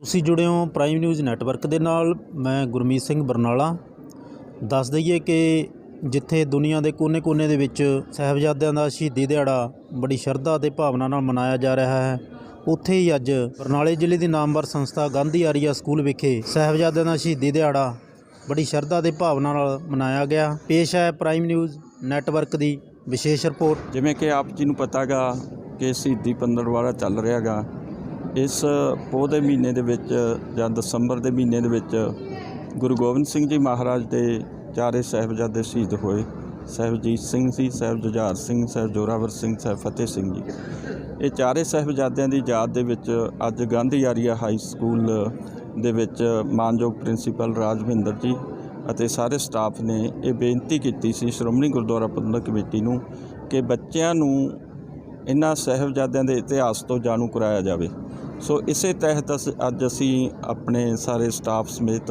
ਤੁਸੀਂ ਜੁੜੇ ਹੋ ਪ੍ਰਾਈਮ ਨਿਊਜ਼ ਨੈਟਵਰਕ ਦੇ ਨਾਲ, ਮੈਂ ਗੁਰਮੀਤ ਸਿੰਘ ਬਰਨਾਲਾ। ਦੱਸ ਦਈਏ ਕਿ ਜਿੱਥੇ ਦੁਨੀਆ ਦੇ ਕੋਨੇ-ਕੋਨੇ ਦੇ ਵਿੱਚ ਸਾਹਿਬਜ਼ਾਦਿਆਂ ਦਾ ਸ਼ਹੀਦੀ ਦਿਹਾੜਾ ਬੜੀ ਸ਼ਰਧਾ ਅਤੇ ਭਾਵਨਾ ਨਾਲ ਮਨਾਇਆ ਜਾ ਰਿਹਾ ਹੈ, ਉੱਥੇ ਹੀ ਅੱਜ ਬਰਨਾਲੇ ਜ਼ਿਲ੍ਹੇ ਦੀ ਨਾਮਵਰ ਸੰਸਥਾ ਗਾਂਧੀ ਆਰੀਆ ਸਕੂਲ ਵਿਖੇ ਸਾਹਿਬਜ਼ਾਦਿਆਂ ਦਾ ਸ਼ਹੀਦੀ ਦਿਹਾੜਾ ਬੜੀ ਸ਼ਰਧਾ ਤੇ ਭਾਵਨਾ ਨਾਲ ਮਨਾਇਆ ਗਿਆ। ਪੇਸ਼ ਹੈ ਪ੍ਰਾਈਮ ਨਿਊਜ਼ ਨੈਟਵਰਕ ਦੀ ਵਿਸ਼ੇਸ਼ ਰਿਪੋਰਟ। ਜਿਵੇਂ ਕਿ ਆਪ ਜੀ ਨੂੰ ਪਤਾਗਾ ਕਿ ਸ਼ਹੀਦੀ ਪੰਦਰਵਾੜਾ ਚੱਲ ਰਿਹਾਗਾ। ਇਸ ਪੋਹ ਦੇ ਮਹੀਨੇ ਦੇ ਵਿੱਚ ਜਾਂ ਦਸੰਬਰ ਦੇ ਮਹੀਨੇ ਦੇ ਵਿੱਚ ਗੁਰੂ ਗੋਬਿੰਦ ਸਿੰਘ ਜੀ ਮਹਾਰਾਜ ਦੇ ਚਾਰੇ ਸਾਹਿਬਜ਼ਾਦੇ ਸ਼ਹੀਦ ਹੋਏ। ਸਾਹਿਬਜੀਤ ਸਿੰਘ ਜੀ ਸਾਹਿਬ ਜੁਝਾਰ ਸਿੰਘ ਸਾਹਿਬ ਜੋਰਾਵਰ ਸਿੰਘ ਸਾਹਿਬ ਫਤਿਹ ਸਿੰਘ ਜੀ। ਇਹ ਚਾਰੇ ਸਾਹਿਬਜ਼ਾਦਿਆਂ ਦੀ ਯਾਦ ਦੇ ਵਿੱਚ ਅੱਜ ਗਾਂਧੀ ਆਰੀਆ ਹਾਈ ਸਕੂਲ ਦੇ ਵਿੱਚ ਮਾਨਯੋਗ ਪ੍ਰਿੰਸੀਪਲ ਰਾਜਵਿੰਦਰ ਜੀ ਅਤੇ ਸਾਰੇ ਸਟਾਫ ਨੇ ਇਹ ਬੇਨਤੀ ਕੀਤੀ ਸੀ ਸ਼੍ਰੋਮਣੀ ਗੁਰਦੁਆਰਾ ਪ੍ਰਬੰਧਕ ਕਮੇਟੀ ਨੂੰ ਕਿ ਬੱਚਿਆਂ ਨੂੰ ਇਹਨਾਂ ਸਾਹਿਬਜ਼ਾਦਿਆਂ ਦੇ ਇਤਿਹਾਸ ਤੋਂ ਜਾਣੂ ਕਰਾਇਆ ਜਾਵੇ। ਸੋ ਇਸੇ ਤਹਿਤ ਅਸ- ਅੱਜ ਅਸੀਂ ਆਪਣੇ ਸਾਰੇ ਸਟਾਫ ਸਮੇਤ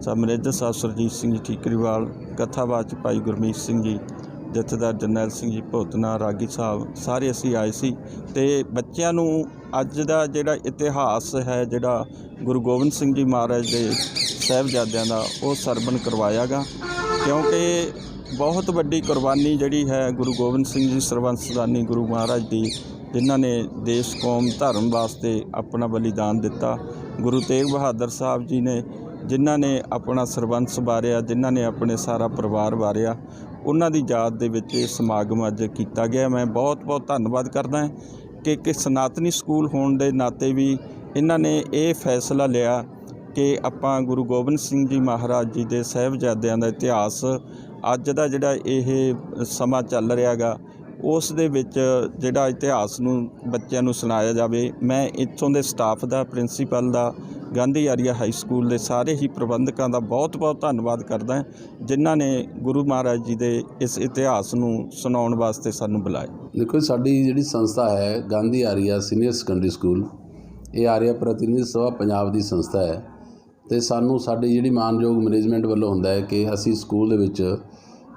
ਸਾਹਿਬ ਮੈਨੇਜਰ ਸਾਹਿਬ ਸਰਜੀਤ ਸਿੰਘ ਜੀ ਠੀਕਰੀਵਾਲ ਕਥਾਵਾਚ ਭਾਈ ਗੁਰਮੀਤ ਸਿੰਘ ਜੀ, ਜਥੇਦਾਰ ਜਰਨੈਲ ਸਿੰਘ ਜੀ ਭੋਤਨਾ ਰਾਗੀ ਸਾਹਿਬ, ਸਾਰੇ ਅਸੀਂ ਆਏ ਸੀ ਤੇ ਬੱਚਿਆਂ ਨੂੰ ਅੱਜ ਦਾ ਜਿਹੜਾ ਇਤਿਹਾਸ ਹੈ, ਜਿਹੜਾ ਗੁਰੂ ਗੋਬਿੰਦ ਸਿੰਘ ਜੀ ਮਹਾਰਾਜ ਦੇ ਸਾਹਿਬਜ਼ਾਦਿਆਂ ਦਾ, ਉਹ ਸਰਵਣ ਕਰਵਾਇਆਗਾ। ਕਿਉਂਕਿ ਬਹੁਤ ਵੱਡੀ ਕੁਰਬਾਨੀ ਜਿਹੜੀ ਹੈ ਗੁਰੂ ਗੋਬਿੰਦ ਸਿੰਘ ਜੀ ਸਰਬੰਸਦਾਨੀ ਗੁਰੂ ਮਹਾਰਾਜ ਦੀ ਜਿਨ੍ਹਾਂ ਨੇ ਦੇਸ਼, ਕੌਮ, ਧਰਮ ਵਾਸਤੇ ਆਪਣਾ ਬਲੀਦਾਨ ਦਿੱਤਾ। ਗੁਰੂ ਤੇਗ ਬਹਾਦਰ ਸਾਹਿਬ ਜੀ ਨੇ ਜਿਨ੍ਹਾਂ ਨੇ ਆਪਣਾ ਸਰਬੰਸ ਵਾਰਿਆ, ਜਿਨ੍ਹਾਂ ਨੇ ਆਪਣੇ ਸਾਰਾ ਪਰਿਵਾਰ ਵਾਰਿਆ, ਉਹਨਾਂ ਦੀ ਯਾਦ ਦੇ ਵਿੱਚ ਇਹ ਸਮਾਗਮ ਅੱਜ ਕੀਤਾ ਗਿਆ। ਮੈਂ ਬਹੁਤ ਬਹੁਤ ਧੰਨਵਾਦ ਕਰਦਾ ਕਿ ਕਿ ਸਨਾਤਨੀ ਸਕੂਲ ਹੋਣ ਦੇ ਨਾਤੇ ਵੀ ਇਹਨਾਂ ਨੇ ਇਹ ਫੈਸਲਾ ਲਿਆ ਕਿ ਆਪਾਂ ਗੁਰੂ ਗੋਬਿੰਦ ਸਿੰਘ ਜੀ ਮਹਾਰਾਜ ਜੀ ਦੇ ਸਾਹਿਬਜ਼ਾਦਿਆਂ ਦਾ ਇਤਿਹਾਸ ਅੱਜ ਦਾ ਜਿਹੜਾ ਇਹ ਸਮਾਂ ਚੱਲ ਰਿਹਾਗਾ ਉਸ ਦੇ ਵਿੱਚ ਜਿਹੜਾ ਇਤਿਹਾਸ ਨੂੰ ਬੱਚਿਆਂ ਨੂੰ ਸੁਣਾਇਆ ਜਾਵੇ, ਮੈਂ ਇੱਥੋਂ ਦੇ ਸਟਾਫ ਦਾ ਪ੍ਰਿੰਸੀਪਲ ਦਾ, ਗਾਂਧੀ ਆਰੀਆ ਹਾਈ ਸਕੂਲ ਦੇ ਸਾਰੇ ਹੀ ਪ੍ਰਬੰਧਕਾਂ ਦਾ ਬਹੁਤ-ਬਹੁਤ ਧੰਨਵਾਦ ਕਰਦਾ ਜਿਨ੍ਹਾਂ ਨੇ ਗੁਰੂ ਮਹਾਰਾਜ ਜੀ ਦੇ ਇਸ ਇਤਿਹਾਸ ਨੂੰ ਸੁਣਾਉਣ ਵਾਸਤੇ ਸਾਨੂੰ ਬੁਲਾਇਆ। ਦੇਖੋ ਸਾਡੀ ਜਿਹੜੀ ਸੰਸਥਾ ਹੈ, Gandhi Arya senior secondary school ਇਹ ਆਰੀਆ ਪ੍ਰਤੀਨਿਧੀ ਸਭਾ ਪੰਜਾਬ ਦੀ ਸੰਸਥਾ ਹੈ ਤੇ ਸਾਨੂੰ ਸਾਡੀ ਜਿਹੜੀ ਮਾਨਯੋਗ ਮੈਨੇਜਮੈਂਟ ਵੱਲੋਂ ਹੁੰਦਾ ਹੈ ਕਿ ਅਸੀਂ ਸਕੂਲ ਦੇ ਵਿੱਚ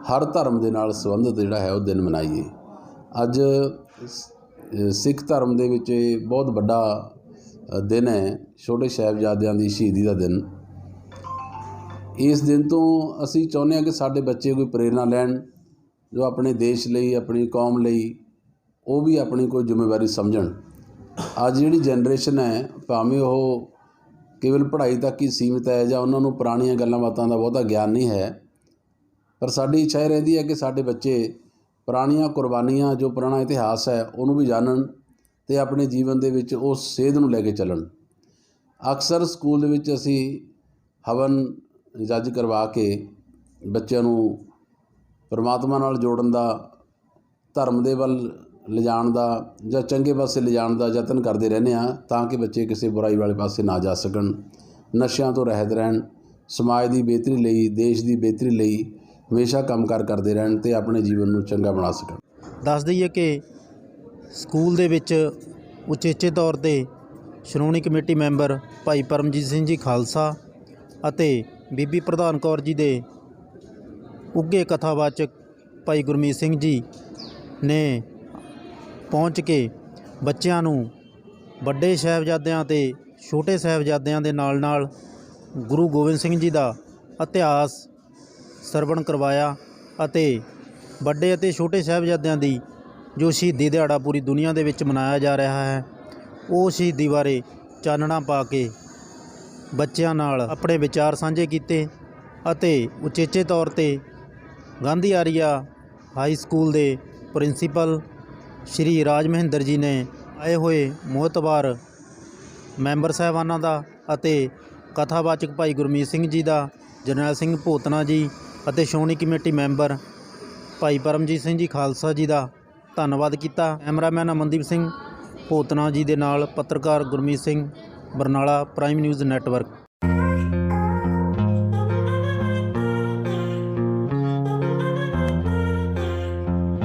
ਹਰ ਧਰਮ ਦੇ ਨਾਲ ਸੰਬੰਧਿਤ ਜਿਹੜਾ ਹੈ, ਉਹ ਦਿਨ ਮਨਾਈਏ। ਅੱਜ ਸਿੱਖ ਧਰਮ ਦੇ ਵਿੱਚ ਇਹ ਬਹੁਤ ਵੱਡਾ ਦਿਨ ਹੈ, ਛੋਟੇ ਸਾਹਿਬਜ਼ਾਦਿਆਂ ਦੀ ਸ਼ਹੀਦੀ ਦਾ ਦਿਨ। ਇਸ ਦਿਨ ਤੋਂ ਅਸੀਂ ਚਾਹੁੰਦੇ ਹਾਂ ਕਿ ਸਾਡੇ ਬੱਚੇ ਕੋਈ ਪ੍ਰੇਰਣਾ ਲੈਣ, ਜੋ ਆਪਣੇ ਦੇਸ਼ ਲਈ, ਆਪਣੀ ਕੌਮ ਲਈ, ਉਹ ਵੀ ਆਪਣੀ ਕੋਈ ਜ਼ਿੰਮੇਵਾਰੀ ਸਮਝਣ। ਅੱਜ ਜਿਹੜੀ ਜਨਰੇਸ਼ਨ ਹੈ, ਭਾਵੇਂ ਉਹ ਕੇਵਲ ਪੜ੍ਹਾਈ ਤੱਕ ਹੀ ਸੀਮਿਤ ਹੈ ਜਾਂ ਉਹਨਾਂ ਨੂੰ ਪੁਰਾਣੀਆਂ ਗੱਲਾਂ ਬਾਤਾਂ ਦਾ ਬਹੁਤਾ ਗਿਆਨ ਨਹੀਂ ਹੈ, ਪਰ ਸਾਡੀ ਇੱਛਾ ਇਹ ਰਹਿੰਦੀ ਹੈ ਕਿ ਸਾਡੇ ਬੱਚੇ ਪੁਰਾਣੀਆਂ ਕੁਰਬਾਨੀਆਂ, ਜੋ ਪੁਰਾਣਾ ਇਤਿਹਾਸ ਹੈ, ਉਹਨੂੰ ਵੀ ਜਾਣਨ ਤੇ ਆਪਣੇ ਜੀਵਨ ਦੇ ਵਿੱਚ ਉਸ ਸੇਧ ਨੂੰ ਲੈ ਕੇ ਚੱਲਣ। ਅਕਸਰ ਸਕੂਲ ਦੇ ਵਿੱਚ ਅਸੀਂ ਹਵਨ ਜੱਜ ਕਰਵਾ ਕੇ ਬੱਚਿਆਂ ਨੂੰ ਪਰਮਾਤਮਾ ਨਾਲ ਜੋੜਨ ਦਾ, ਧਰਮ ਦੇ ਵੱਲ ਲਿਜਾਣ ਦਾ ਜਾਂ ਚੰਗੇ ਪਾਸੇ ਲਿਜਾਣ ਦਾ ਯਤਨ ਕਰਦੇ ਰਹਿੰਦੇ ਆ ਤਾਂ ਕਿ ਬੱਚੇ ਕਿਸੇ ਬੁਰਾਈ ਵਾਲੇ ਪਾਸੇ ਨਾ ਜਾ ਸਕਣ। ਨਸ਼ਿਆਂ ਤੋਂ ਰਹਿਤ ਰਹਿਣ, ਸਮਾਜ ਦੀ ਬਿਹਤਰੀ ਲਈ, ਦੇਸ਼ ਦੀ ਬਿਹਤਰੀ ਲਈ ਹਮੇਸ਼ਾ ਕੰਮਕਾਰ ਕਰਦੇ ਰਹਿਣ ਤੇ ਆਪਣੇ ਜੀਵਨ ਨੂੰ ਚੰਗਾ ਬਣਾ ਸਕਣ। ਦੱਸ ਦਈਏ ਕਿ ਸਕੂਲ ਦੇ ਵਿੱਚ ਉਚੇਚੇ ਤੌਰ ਤੇ ਸ਼੍ਰੋਮਣੀ ਕਮੇਟੀ ਮੈਂਬਰ ਭਾਈ ਪਰਮਜੀਤ ਸਿੰਘ ਜੀ ਖਾਲਸਾ ਅਤੇ ਬੀਬੀ ਪ੍ਰਧਾਨ ਕੌਰ ਜੀ ਦੇ ਉੱਘੇ ਕਥਾਵਾਚਕ ਭਾਈ ਗੁਰਮੀਤ ਸਿੰਘ ਜੀ ਨੇ ਪਹੁੰਚ ਕੇ ਬੱਚਿਆਂ ਨੂੰ ਵੱਡੇ ਸਾਹਿਬਜ਼ਾਦਿਆਂ ਤੇ ਛੋਟੇ ਸਾਹਿਬਜ਼ਾਦਿਆਂ ਦੇ ਨਾਲ ਨਾਲ ਗੁਰੂ ਗੋਬਿੰਦ ਸਿੰਘ ਜੀ ਦਾ ਇਤਿਹਾਸ ਸਰਵਣ ਕਰਵਾਇਆ ਅਤੇ ਵੱਡੇ ਅਤੇ ਛੋਟੇ ਸਾਹਿਬਜ਼ਾਦਿਆਂ ਦੀ ਜੋ ਸ਼ਹੀਦੀ ਦਿਹਾੜਾ ਪੂਰੀ ਦੁਨੀਆ ਦੇ ਵਿੱਚ ਮਨਾਇਆ ਜਾ ਰਿਹਾ ਹੈ, ਉਹ ਸ਼ਹੀਦੀ ਬਾਰੇ ਚਾਨਣਾ ਪਾ ਕੇ ਬੱਚਿਆਂ ਨਾਲ ਆਪਣੇ ਵਿਚਾਰ ਸਾਂਝੇ ਕੀਤੇ ਅਤੇ ਉਚੇਚੇ ਤੌਰ ਤੇ ਗਾਂਧੀ ਆਰੀਆ ਹਾਈ ਸਕੂਲ ਦੇ ਪ੍ਰਿੰਸੀਪਲ ਸ਼੍ਰੀ ਰਾਜ ਮਹਿੰਦਰ ਜੀ ਨੇ ਆਏ ਹੋਏ ਮੋਹਤਬਾਰ ਮੈਂਬਰ ਸਾਹਿਬਾਨਾਂ ਦਾ ਅਤੇ ਕਥਾਵਾਚਕ ਭਾਈ ਗੁਰਮੀਤ ਸਿੰਘ ਜੀ ਦਾ, ਜਰਨੈਲ ਸਿੰਘ ਭੋਤਨਾ ਜੀ ਅਤੇ ਸ਼੍ਰੋਮਣੀ ਕਮੇਟੀ ਮੈਂਬਰ ਭਾਈ ਪਰਮਜੀਤ ਸਿੰਘ ਜੀ ਖਾਲਸਾ ਜੀ ਦਾ ਧੰਨਵਾਦ ਕੀਤਾ। ਕੈਮਰਾਮੈਨ ਅਮਨਦੀਪ ਸਿੰਘ, ਭੋਤਨਾ ਜੀ ਦੇ ਨਾਲ ਪੱਤਰਕਾਰ Gurmeet Singh, Barnala prime news network.